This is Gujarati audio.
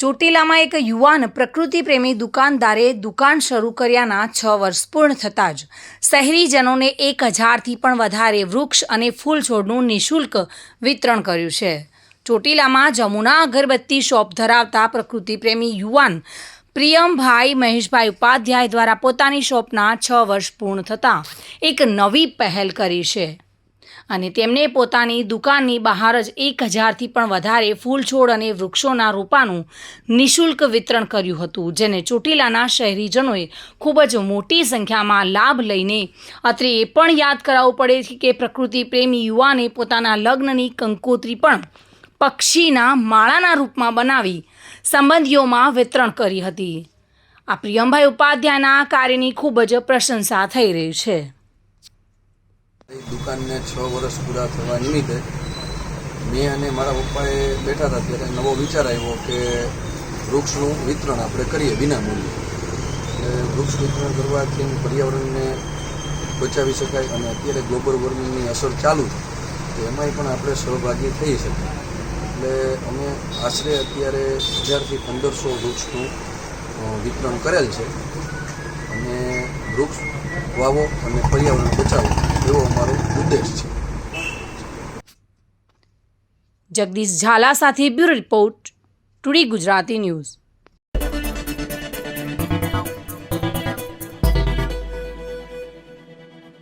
ચોટીલામાં એક યુવાન પ્રકૃતિ પ્રેમી દુકાનદારે દુકાન શરૂ કર્યાના છ વર્ષ પૂર્ણ થતાં જ શહેરીજનોને એક હજારથી પણ વધારે વૃક્ષ અને ફૂલ છોડનું નિઃશુલ્ક વિતરણ કર્યું છે. ચોટીલામાં જમુના અગરબત્તી શોપ ધરાવતા પ્રકૃતિ પ્રેમી યુવાન પ્રિયમભાઈ મહેશભાઈ ઉપાધ્યાય દ્વારા પોતાની શોપના છ વર્ષ પૂર્ણ થતાં એક નવી પહેલ કરી છે. અને તેમણે પોતાની દુકાનની બહાર જ એક હજારથી પણ વધારે ફૂલ છોડ અને વૃક્ષોના રોપાનું નિઃશુલ્ક વિતરણ કર્યું હતું, જેને ચોટીલાના શહેરીજનોએ ખૂબ જ મોટી સંખ્યામાં લાભ લઈને અત્રે એ પણ યાદ કરાવવું પડે કે પ્રકૃતિ પ્રેમી યુવાને પોતાના લગ્નની કંકોત્રી પણ પક્ષીના માળાના રૂપમાં બનાવી સંબંધીઓમાં વિતરણ કરી હતી. આ પ્રિયમભાઈ ઉપાધ્યાયના કાર્યની ખૂબ જ પ્રશંસા થઈ રહી છે. દુકાનને છ વર્ષ પૂરા થવા નિમિત્તે મેં અને મારા પપ્પાએ બેઠા હતા ત્યારે નવો વિચાર આવ્યો કે વૃક્ષનું વિતરણ આપણે કરીએ વિના મૂલ્યે. એટલે વૃક્ષ વિતરણ કરવાથી પર્યાવરણને બચાવી શકાય અને અત્યારે ગ્લોબલ વોર્મિંગની અસર ચાલુ છે. તો એમાંય પણ આપણે સહભાગી થઈ શકીએ. એટલે અમે આશરે અત્યારે હજારથી પંદરસો વૃક્ષનું વિતરણ કરેલ છે. અને વૃક્ષ વાવો અને પર્યાવરણ બચાવો. એવો અમારો ઉદ્દેશ છે. જગદીશ ઝાલા સાથે bureau report today Gujarati news.